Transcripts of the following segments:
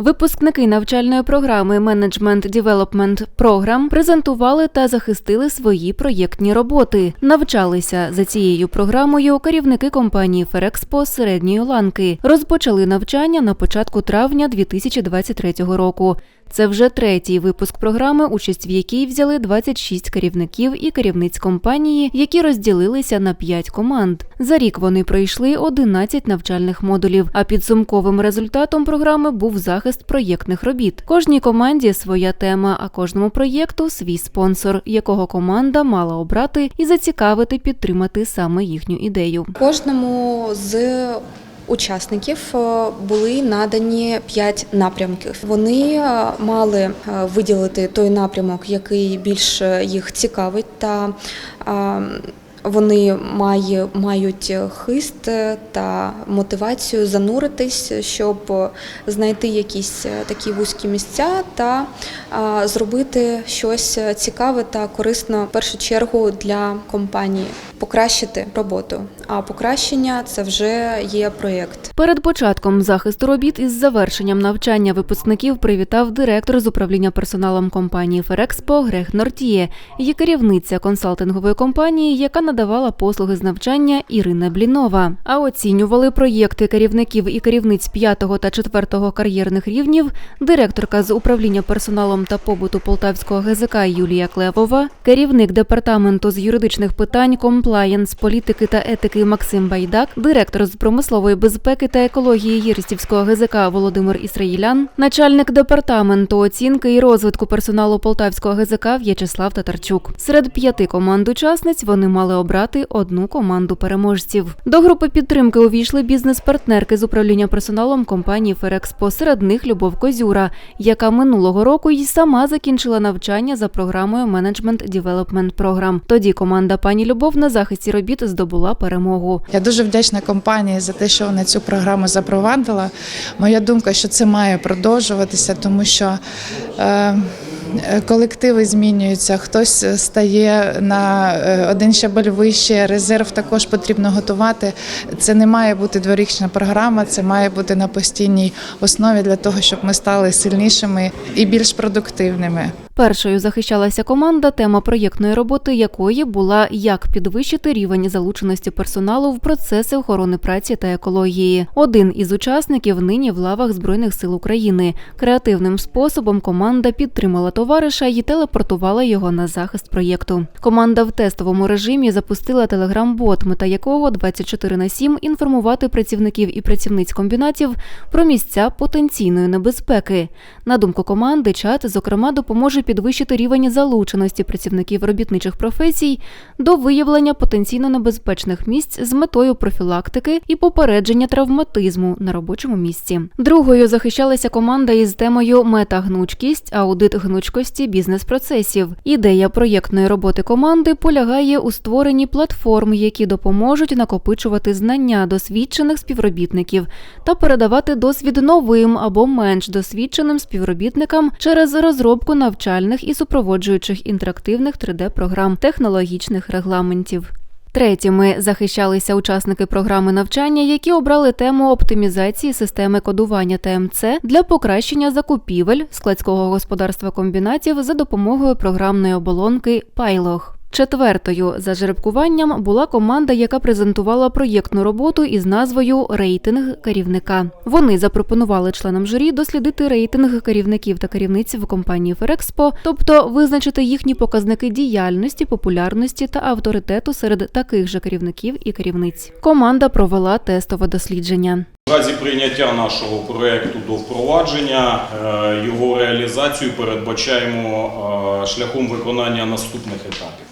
Випускники навчальної програми Management Development Program презентували та захистили свої проєктні роботи. Навчалися за цією програмою керівники компанії Ферекспо середньої ланки. Розпочали навчання на початку травня 2023 року. Це вже третій випуск програми, участь в якій взяли 26 керівників і керівниць компанії, які розділилися на 5 команд. За рік вони пройшли 11 навчальних модулів. А підсумковим результатом програми був захист проєктних робіт. Кожній команді своя тема, а кожному проєкту свій спонсор, якого команда мала обрати і зацікавити підтримати саме їхню ідею. Кожному з учасників е, були надані п'ять напрямків. Вони е, мали е, виділити той напрямок, який більш їх цікавить, та вони має- мають хист та мотивацію зануритись, щоб знайти якісь такі вузькі місця та е, зробити щось цікаве та корисне в першу чергу для компанії, покращити роботу. А покращення це вже є проєкт. Перед початком захисту робіт із завершенням навчання випускників привітав директор з управління персоналом компанії Ферекспо Грег Нортіє і керівниця консалтингової компанії, яка надавала послуги з навчання Ірина Блінова. А оцінювали проєкти керівників і керівниць 5 та 4 кар'єрних рівнів, директорка з управління персоналом та побуту Полтавського ГЗК Юлія Клевова, керівник департаменту з юридичних питань, комплаєнс, політики та етики Максим Байдак, директор з промислової безпеки та екології Єрстівського ГЗК Володимир Ісраїлян, начальник департаменту оцінки і розвитку персоналу Полтавського ГЗК В'ячеслав Татарчук. Серед п'яти команд учасниць вони мали обрати одну команду переможців. До групи підтримки увійшли бізнес-партнерки з управління персоналом компанії Ферекспо. Серед них Любов Козюра, яка минулого року й сама закінчила навчання за програмою Management Development Program. Тоді команда пані Любов на захисті робіт здобула перемогу. Я дуже вдячна компанії за те, що вона цю програму запровадила. Моя думка, що це має продовжуватися, тому що е, колективи змінюються, хтось стає на е, один щабель вище, резерв також потрібно готувати. Це не має бути дворічна програма, це має бути на постійній основі для того, щоб ми стали сильнішими і більш продуктивними. Першою захищалася команда, тема проєктної роботи якої була як підвищити рівень залученості персоналу в процеси охорони праці та екології. Один із учасників нині в лавах Збройних сил України. Креативним способом команда підтримала товариша і телепортувала його на захист проєкту. Команда в тестовому режимі запустила телеграм-бот, мета якого 24 на 7 інформувати працівників і працівниць комбінатів про місця потенційної небезпеки. На думку команди, чат зокрема допоможе підвищити рівень залученості працівників робітничих професій до виявлення потенційно небезпечних місць з метою профілактики і попередження травматизму на робочому місці. Другою захищалася команда із темою метагнучкість, аудит гнучкості бізнес-процесів. Ідея проєктної роботи команди полягає у створенні платформ, які допоможуть накопичувати знання досвідчених співробітників та передавати досвід новим або менш досвідченим співробітникам через розробку навчальних і супроводжуючих інтерактивних 3D-програм технологічних регламентів. Третіми захищалися учасники програми навчання, які обрали тему оптимізації системи кодування ТМЦ для покращення закупівель складського господарства комбінатів за допомогою програмної оболонки Пайлох. Четвертою за жеребкуванням була команда, яка презентувала проєктну роботу із назвою Рейтинг керівника. Вони запропонували членам журі дослідити рейтинг керівників та керівниць в компанії Ферекспо, тобто визначити їхні показники діяльності, популярності та авторитету серед таких же керівників і керівниць. Команда провела тестове дослідження. В разі прийняття нашого проекту до впровадження е, його реалізацію передбачаємо е, шляхом виконання наступних етапів.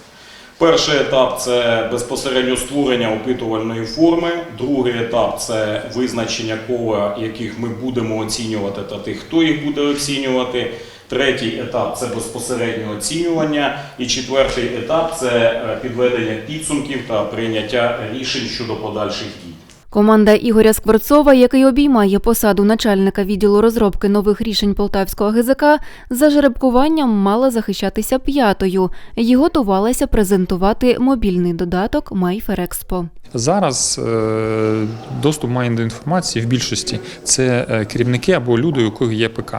Перший етап це безпосередньо створення опитувальної форми. Другий етап це визначення кола, яких ми будемо оцінювати, та тих, хто їх буде оцінювати. Третій етап це безпосередньо оцінювання. І четвертий етап це е, підведення підсумків та прийняття рішень щодо подальших дій. Команда Ігоря Скворцова, який обіймає посаду начальника відділу розробки нових рішень Полтавського ГЗК, за жеребкуванням мала захищатися п'ятою і готувалася презентувати мобільний додаток MyFairExpo. Зараз е, доступ має до інформації в більшості це е, керівники або люди, у яких є ПК.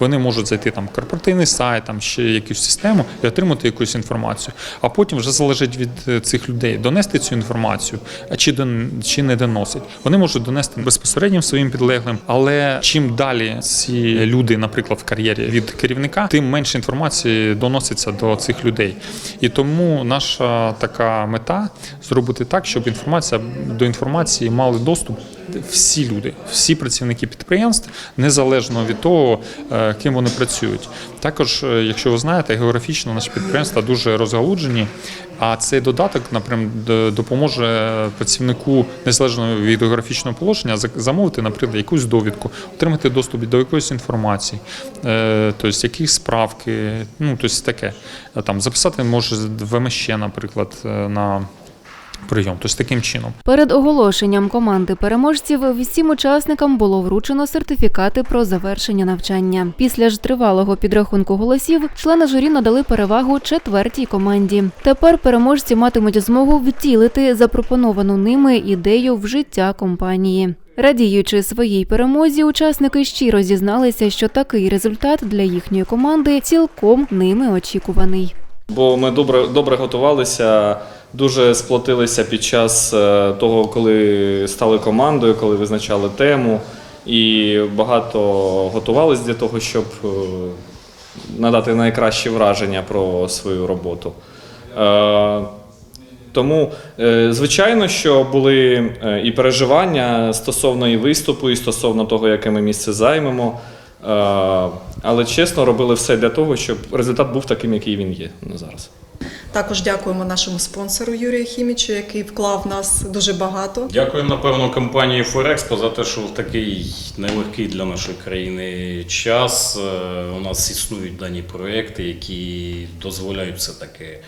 Вони можуть зайти там корпоративний сайт, там ще якусь систему і отримати якусь інформацію. А потім вже залежить від е, цих людей донести цю інформацію, чи чи не доносить. Вони можуть донести безпосередньо своїм підлеглим, але чим далі ці люди, наприклад, в кар'єрі від керівника, тим менше інформації доноситься до цих людей. І тому наша така мета зробити так, щоб інформація до інформації мали доступ всі люди, всі працівники підприємств, незалежно від того, е, ким вони працюють. Також, е, якщо ви знаєте, географічно наші підприємства дуже розгалуджені. А цей додаток, наприклад, допоможе працівнику незалежно від географічного положення замовити, наприклад, якусь довідку, отримати доступ до якоїсь інформації, е, тобто якісь справки, ну тобто таке. Там записати може в МЩ, наприклад, на прийом. Тобто таким чином. Перед оголошенням команди переможців всім учасникам було вручено сертифікати про завершення навчання. Після ж тривалого підрахунку голосів члени журі надали перевагу четвертій команді. Тепер переможці матимуть змогу втілити запропоновану ними ідею в життя компанії. Радіючи своїй перемозі, учасники щиро зізналися, що такий результат для їхньої команди цілком ними очікуваний. Бо ми добре, добре готувалися, дуже сплотилися під час е, того, коли стали командою, коли визначали тему, і багато готувалися для того, щоб е, надати найкращі враження про свою роботу. Е, Тому, звичайно, що були і переживання стосовно і виступу, і стосовно того, яке ми місце займемо. Але чесно, робили все для того, щоб результат був таким, який він є зараз. Також дякуємо нашому спонсору Юрію Хімічу, який вклав в нас дуже багато. Дякуємо, напевно, компанії Форекспо за те, що в такий нелегкий для нашої країни час е, у нас існують дані проекти, які дозволяють все-таки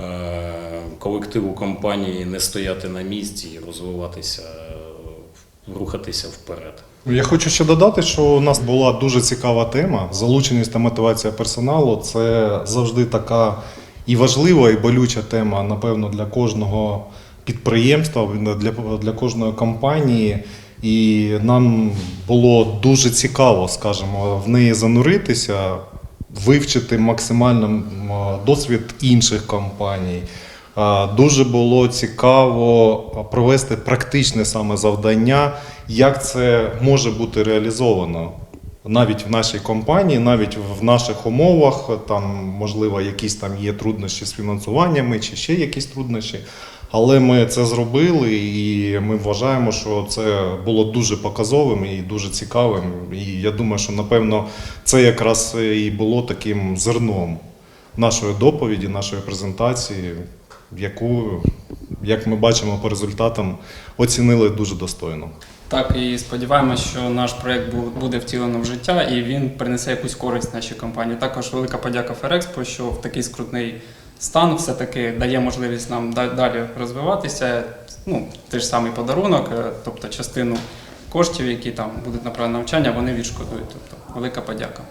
е, колективу компанії не стояти на місці і розвиватися, е, рухатися вперед. Я хочу ще додати, що у нас була дуже цікава тема. Залученість та мотивація персоналу це завжди така і важлива, і болюча тема, напевно, для кожного підприємства, для, для кожної компанії. І нам було дуже цікаво, скажімо, в неї зануритися, вивчити максимально досвід інших компаній. Дуже було цікаво провести практичне саме завдання, як це може бути реалізовано навіть в нашій компанії, навіть в наших умовах. Там, можливо, якісь там є труднощі з фінансуваннями чи ще якісь труднощі. Але ми це зробили, і ми вважаємо, що це було дуже показовим і дуже цікавим. І я думаю, що напевно це якраз і було таким зерном нашої доповіді, нашої презентації, яку, як ми бачимо по результатам, оцінили дуже достойно. Так, і сподіваємось, що наш проект буде втілено в життя і він принесе якусь користь нашій компанії. Також велика подяка Ферекспо, що в такий скрутний стан все-таки дає можливість нам далі розвиватися. Ну, той ж самий подарунок, е, тобто частину коштів, які там будуть направлені на навчання, вони відшкодують. Тобто велика подяка.